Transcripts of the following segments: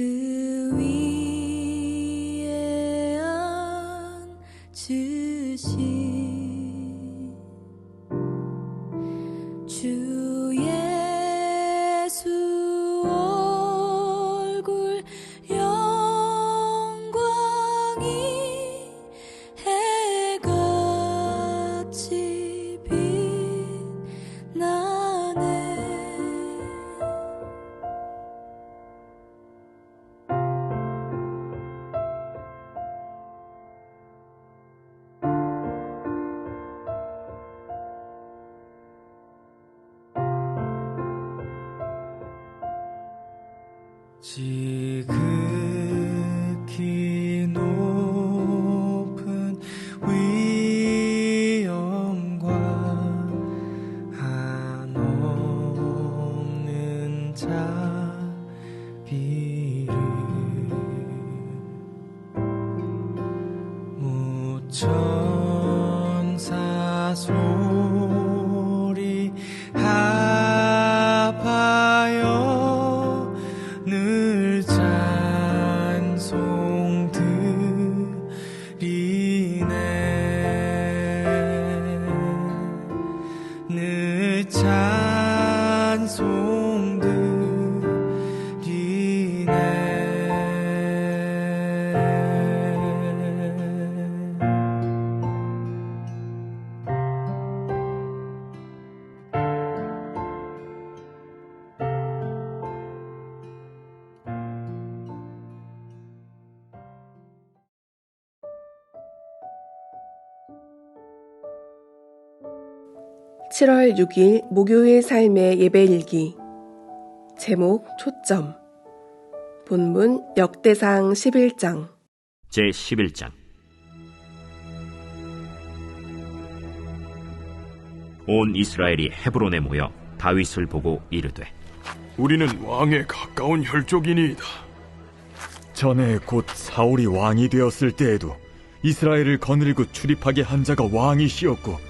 그 위에 앉으신 지극히 높은 위엄과 한없는 자비를 무천사 소 7월 6일 목요일 삶의 예배일기. 제목 초점. 본문 역대상 11장. 제 11장. 온 이스라엘이 헤브론에 모여 다윗을 보고 이르되 우리는 왕에 가까운 혈족이니이다. 전에 곧 사울이 왕이 되었을 때에도 이스라엘을 거느리고 출입하게 한 자가 왕이시었고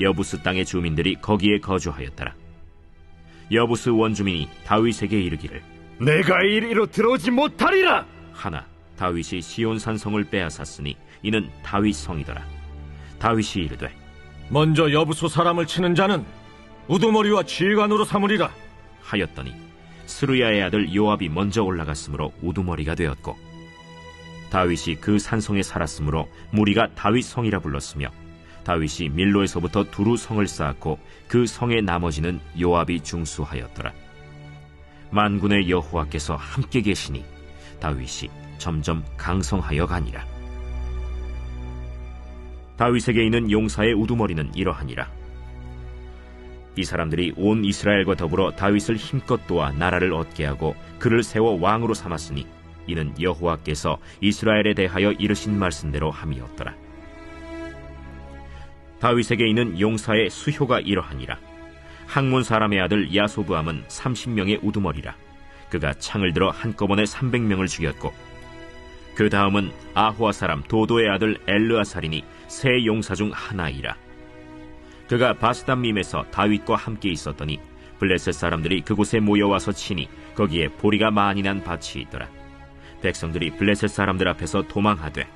여부스 땅의 주민들이 거기에 거주하였더라. 여부스 원주민이 다윗에게 이르기를 내가 이리로 들어오지 못하리라. 하나 다윗이 시온 산 성을 빼앗았으니 이는 다윗 성이더라. 다윗이 이르되 먼저 여부소 사람을 치는 자는 우두머리와 지휘관으로 삼으리라. 하였더니 스루야의 아들 요압이 먼저 올라갔으므로 우두머리가 되었고 다윗이 그 산성에 살았으므로 무리가 다윗 성이라 불렀으며 다윗이 밀로에서부터 두루 성을 쌓았고 그 성의 나머지는 요압이 중수하였더라. 만군의 여호와께서 함께 계시니 다윗이 점점 강성하여 가니라. 다윗에게 있는 용사의 우두머리는 이러하니라. 이 사람들이 온 이스라엘과 더불어 다윗을 힘껏 도와 나라를 얻게 하고 그를 세워 왕으로 삼았으니 이는 여호와께서 이스라엘에 대하여 이르신 말씀대로 함이었더라. 다윗에게 있는 용사의 수효가 이러하니라. 항문 사람의 아들 야소부함은 30명의 우두머리라. 그가 창을 들어 한꺼번에 300명을 죽였고 그 다음은 아호아 사람 도도의 아들 엘르아살이니 세 용사 중 하나이라. 그가 바스담밈에서 다윗과 함께 있었더니 블레셋 사람들이 그곳에 모여와서 치니 거기에 보리가 많이 난 밭이 있더라. 백성들이 블레셋 사람들 앞에서 도망하되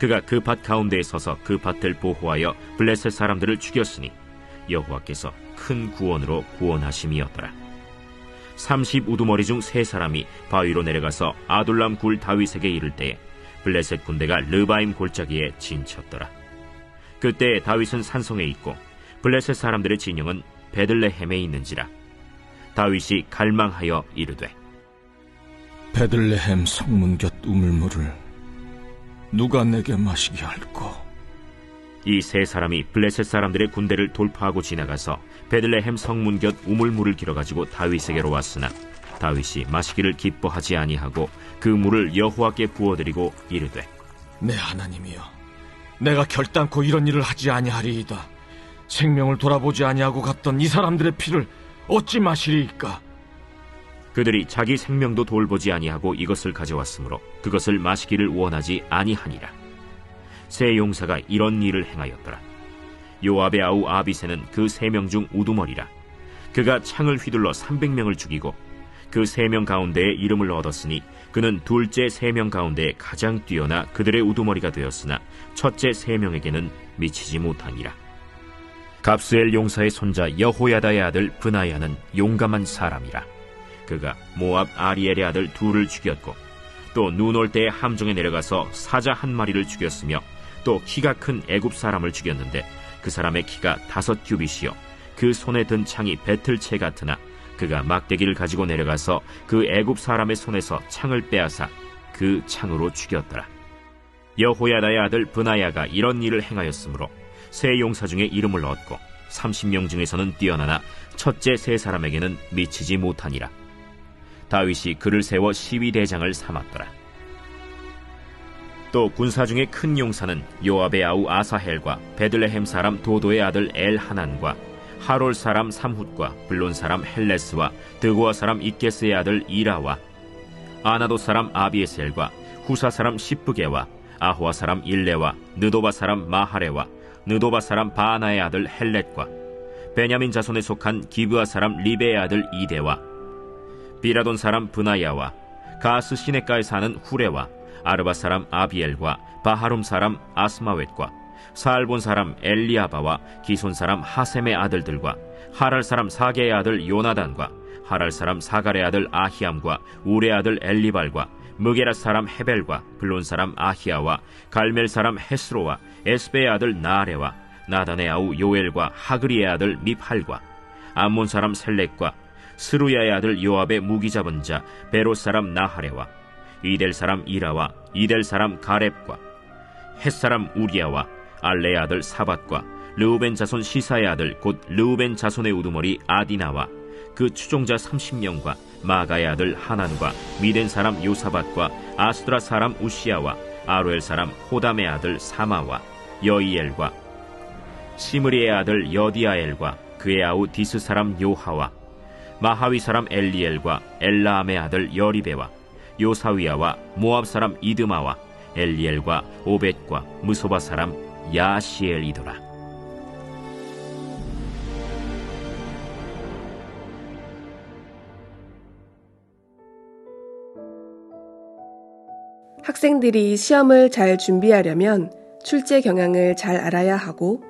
그가 그 밭 가운데에 서서 그 밭을 보호하여 블레셋 사람들을 죽였으니 여호와께서 큰 구원으로 구원하심이었더라. 30 우두머리 중 세 사람이 바위로 내려가서 아둘람 굴 다윗에게 이를 때에 블레셋 군대가 르바임 골짜기에 진쳤더라. 그때 다윗은 산성에 있고 블레셋 사람들의 진영은 베들레헴에 있는지라. 다윗이 갈망하여 이르되 베들레헴 성문 곁 우물물을 누가 내게 마시게 할꼬? 이 세 사람이 블레셋 사람들의 군대를 돌파하고 지나가서 베들레헴 성문 곁 우물물을 길어가지고 다윗에게로 왔으나 다윗이 마시기를 기뻐하지 아니하고 그 물을 여호와께 부어드리고 이르되 내 하나님이여, 내가 결단코 이런 일을 하지 아니하리이다. 생명을 돌아보지 아니하고 갔던 이 사람들의 피를 어찌 마시리이까? 그들이 자기 생명도 돌보지 아니하고 이것을 가져왔으므로 그것을 마시기를 원하지 아니하니라. 세 용사가 이런 일을 행하였더라. 요압의 아우 아비세는 그 세 명 중 우두머리라. 그가 창을 휘둘러 300명을 죽이고 그 세 명 가운데에 이름을 얻었으니 그는 둘째 세 명 가운데 가장 뛰어나 그들의 우두머리가 되었으나 첫째 세 명에게는 미치지 못하니라. 갑스엘 용사의 손자 여호야다의 아들 브나야는 용감한 사람이라. 그가 모압 아리엘의 아들 둘을 죽였고 또 눈 올 때에 함정에 내려가서 사자 한 마리를 죽였으며 또 키가 큰 애굽 사람을 죽였는데 그 사람의 키가 다섯 규빗이요 그 손에 든 창이 배틀채 같으나 그가 막대기를 가지고 내려가서 그 애굽 사람의 손에서 창을 빼앗아 그 창으로 죽였더라. 여호야다의 아들 브나야가 이런 일을 행하였으므로 세 용사 중에 이름을 얻고 30명 중에서는 뛰어나나 첫째 세 사람에게는 미치지 못하니라. 다윗이 그를 세워 시위 대장을 삼았더라. 또 군사 중에 큰 용사는 요압의 아우 아사헬과 베들레헴 사람 도도의 아들 엘 하난과 하롤 사람 삼훗과 블론 사람 헬레스와 드고아 사람 이게스의 아들 이라와 아나도 사람 아비에셀과 후사 사람 시프게와 아호아 사람 일레와 느도바 사람 마하레와 느도바 사람 바하나의 아들 헬렛과 베냐민 자손에 속한 기브아 사람 리베의 아들 이데와 비라돈 사람 브나야와 가스 시네가에 사는 후레와 아르바 사람 아비엘과 바하룸 사람 아스마웻과 살본 사람 엘리아바와 기손 사람 하셈의 아들들과 하랄 사람 사게의 아들 요나단과 하랄 사람 사갈의 아들 아히암과 우레 아들 엘리발과 무게라 사람 헤벨과 블론 사람 아히야와 갈멜 사람 헤스로와 에스베의 아들 나아레와 나단의 아우 요엘과 하그리의 아들 미팔과 암몬 사람 셀렉과 스루야의 아들 요압의 무기 잡은 자 베로 사람 나하레와 이델 사람 이라와 이델 사람 가렙과 헷 사람 우리야와 알레의 아들 사밧과 르우벤 자손 시사의 아들 곧 르우벤 자손의 우두머리 아디나와 그 추종자 30명과 마가의 아들 하난과 미덴 사람 요사밧과 아스드라 사람 우시야와 아로엘 사람 호담의 아들 사마와 여이엘과 시므리의 아들 여디아엘과 그의 아우 디스 사람 요하와 마하위 사람 엘리엘과 엘라암의 아들 여리베와 요사위야와 모압 사람 이드마와 엘리엘과 오벳과 무소바 사람 야시엘이더라. 학생들이 시험을 잘 준비하려면 출제 경향을 잘 알아야 하고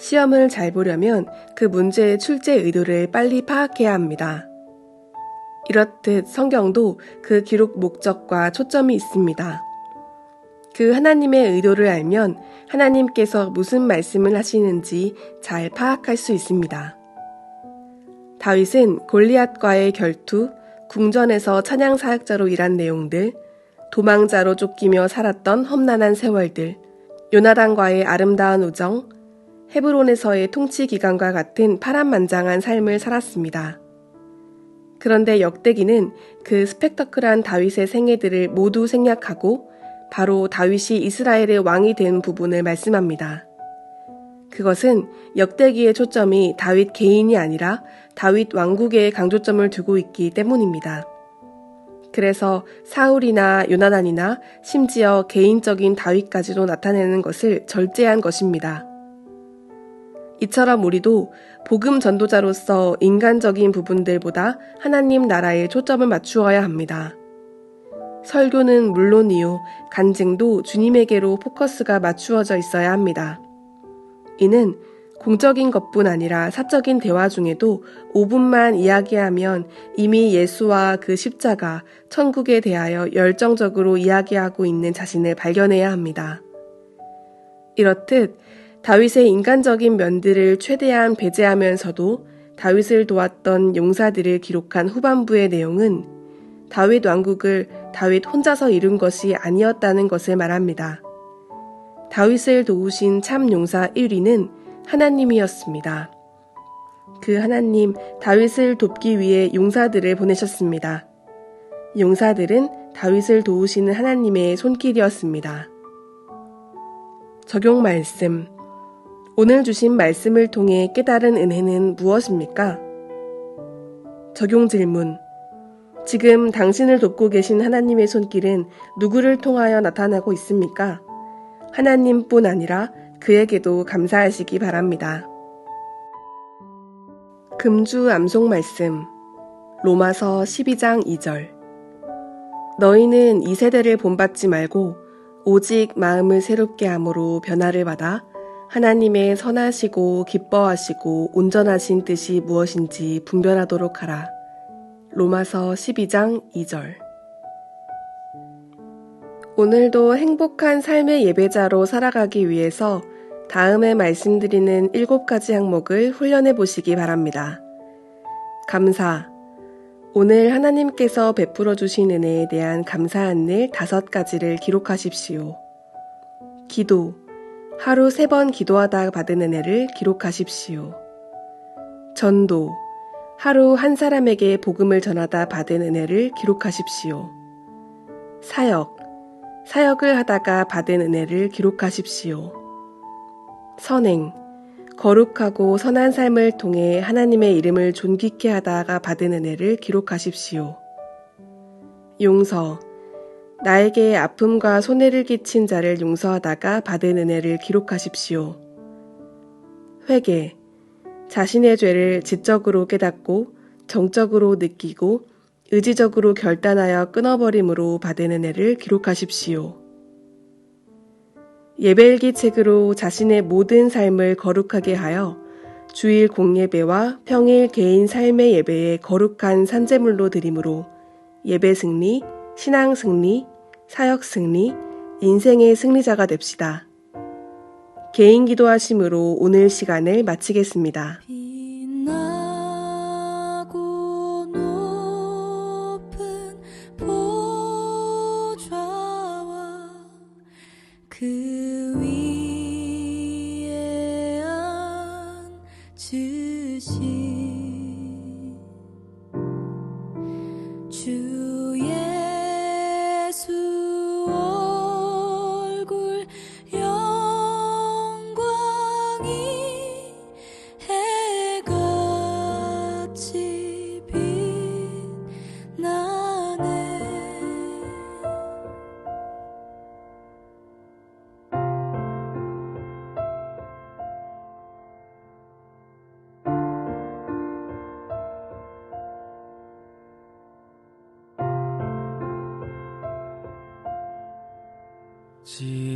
시험을 잘 보려면 그 문제의 출제 의도를 빨리 파악해야 합니다. 이렇듯 성경도 그 기록 목적과 초점이 있습니다. 그 하나님의 의도를 알면 하나님께서 무슨 말씀을 하시는지 잘 파악할 수 있습니다. 다윗은 골리앗과의 결투, 궁전에서 찬양 사역자로 일한 내용들, 도망자로 쫓기며 살았던 험난한 세월들, 요나단과의 아름다운 우정, 헤브론에서의 통치 기간과 같은 파란만장한 삶을 살았습니다. 그런데 역대기는 그 스펙터클한 다윗의 생애들을 모두 생략하고 바로 다윗이 이스라엘의 왕이 된 부분을 말씀합니다. 그것은 역대기의 초점이 다윗 개인이 아니라 다윗 왕국에 강조점을 두고 있기 때문입니다. 그래서 사울이나 요나단이나 심지어 개인적인 다윗까지도 나타내는 것을 절제한 것입니다. 이처럼 우리도 복음 전도자로서 인간적인 부분들보다 하나님 나라에 초점을 맞추어야 합니다. 설교는 물론이요, 간증도 주님에게로 포커스가 맞추어져 있어야 합니다. 이는 공적인 것뿐 아니라 사적인 대화 중에도 5분만 이야기하면 이미 예수와 그 십자가, 천국에 대하여 열정적으로 이야기하고 있는 자신을 발견해야 합니다. 이렇듯 다윗의 인간적인 면들을 최대한 배제하면서도 다윗을 도왔던 용사들을 기록한 후반부의 내용은 다윗 왕국을 다윗 혼자서 이룬 것이 아니었다는 것을 말합니다. 다윗을 도우신 참 용사 1위는 하나님이었습니다. 그 하나님 다윗을 돕기 위해 용사들을 보내셨습니다. 용사들은 다윗을 도우시는 하나님의 손길이었습니다. 적용 말씀. 오늘 주신 말씀을 통해 깨달은 은혜는 무엇입니까? 적용 질문. 지금 당신을 돕고 계신 하나님의 손길은 누구를 통하여 나타나고 있습니까? 하나님뿐 아니라 그에게도 감사하시기 바랍니다. 금주 암송 말씀. 로마서 12장 2절. 너희는 이 세대를 본받지 말고 오직 마음을 새롭게 함으로 변화를 받아 하나님의 선하시고 기뻐하시고 온전하신 뜻이 무엇인지 분별하도록 하라. 로마서 12장 2절. 오늘도 행복한 삶의 예배자로 살아가기 위해서 다음에 말씀드리는 일곱 가지 항목을 훈련해 보시기 바랍니다. 감사. 오늘 하나님께서 베풀어 주신 은혜에 대한 감사한 일 다섯 가지를 기록하십시오. 기도. 하루 세 번 기도하다 받은 은혜를 기록하십시오. 전도. 하루 한 사람에게 복음을 전하다 받은 은혜를 기록하십시오. 사역. 사역을 하다가 받은 은혜를 기록하십시오. 선행. 거룩하고 선한 삶을 통해 하나님의 이름을 존귀케 하다가 받은 은혜를 기록하십시오. 용서. 나에게 아픔과 손해를 끼친 자를 용서하다가 받은 은혜를 기록하십시오. 회개. 자신의 죄를 지적으로 깨닫고 정적으로 느끼고 의지적으로 결단하여 끊어버림으로 받은 은혜를 기록하십시오. 예배일기 책으로 자신의 모든 삶을 거룩하게 하여 주일 공예배와 평일 개인 삶의 예배에 거룩한 산재물로 드림으로 예배 승리, 신앙 승리, 사역 승리, 인생의 승리자가 됩시다. 개인 기도하심으로 오늘 시간을 마치겠습니다.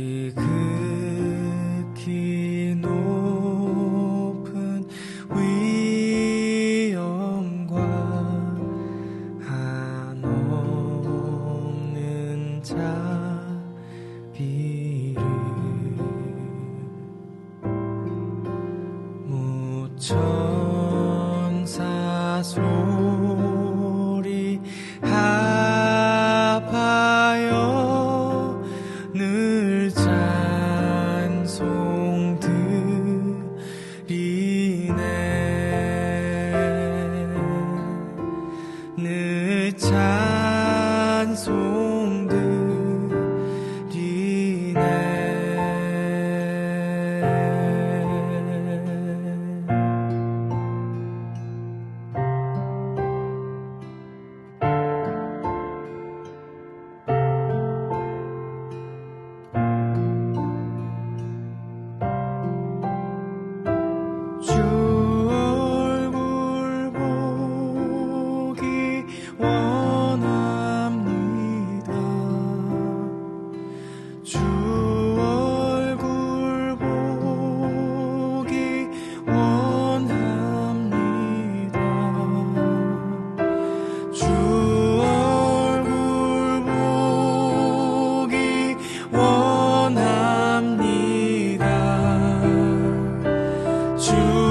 지 to